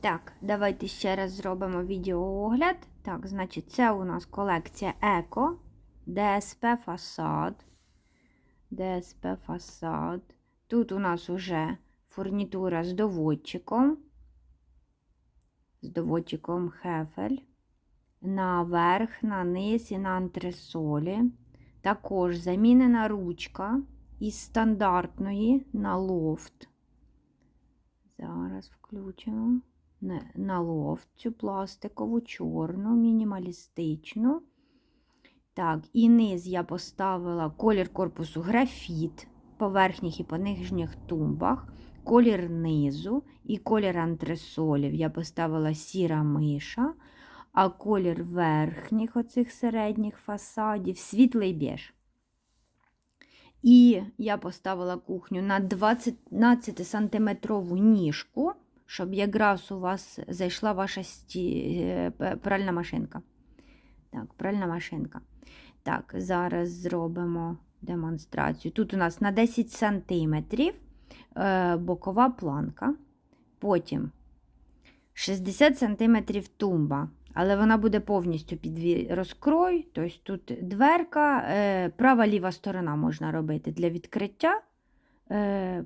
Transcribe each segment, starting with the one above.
Так, давайте ще раз зробимо відеоогляд. Так, значить, це у нас колекція Еко, ДСП фасад. ДСП фасад. Тут у нас уже фурнітура з доводчиком. З доводчиком хефель. На верх, на низ і на антресолі. Також замінена ручка із стандартної на лофт. Зараз включимо на, на лофт цю пластикову, чорну, мінімалістичну. Так, і низ я поставила колір корпусу графіт по верхніх і по нижніх тумбах, колір низу і колір антресолів. Я поставила сіра миша, а колір верхніх оцих середніх фасадів світлий біж. І я поставила кухню на 12-сантиметрову ніжку, щоб якраз у вас зайшла ваша сті... е, пральна машинка. Так, пральна машинка. Так, зараз зробимо демонстрацію. Тут у нас на 10 сантиметрів е, бокова планка. Потім 60 сантиметрів тумба. Але вона буде повністю під розкрой. Тобто тут дверка, е, права-ліва сторона можна робити для відкриття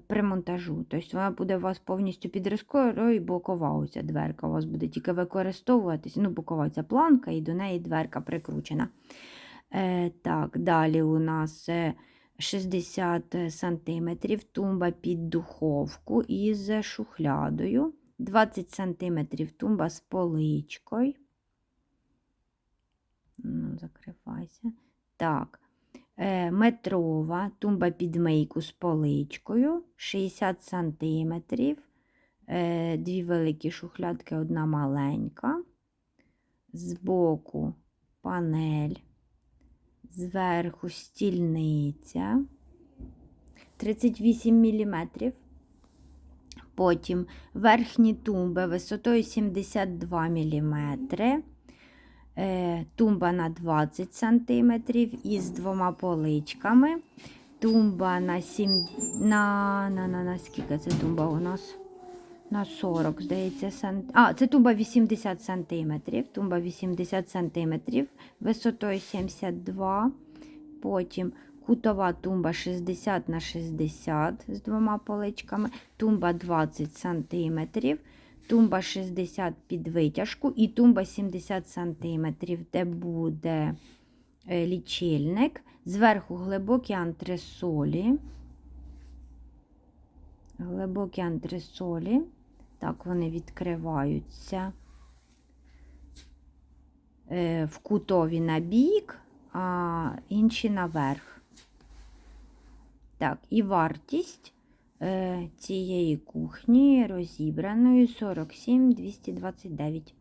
при монтажу. Тобто вона буде у вас повністю під розкрой, і бокова оця дверка. У вас буде тільки використовуватись. Ну, бокова ця планка, і до неї дверка прикручена. Е, так, далі у нас е, 60 сантиметрів тумба під духовку із шухлядою. 20 сантиметрів тумба з поличкою. Ну, закривайся. Так. Е, метрова тумба під мийку з поличкою. 60 сантиметрів. Е, дві великі шухлядки, одна маленька. Збоку панель. Зверху стільниця. 38 мм. Потім верхні тумби висотою 72 мм. Е, тумба на 20 см із двома поличками. Тумба на 7 на, на, на, на скільки це тумба у нас? На 40, здається, сант... А, це тумба 80 см. Тумба 80 см, висотою 72 Потім кутова тумба 60 на 60 з двома поличками, тумба 20 см, тумба 60 під витяжку і тумба 70 см, де буде е, лічильник. Зверху глибокі антресолі. Глибокі антресолі. Так, вони відкриваються е, в кутові на бік, а інші наверх. Так, і вартість цієї кухні розібраної 47 229.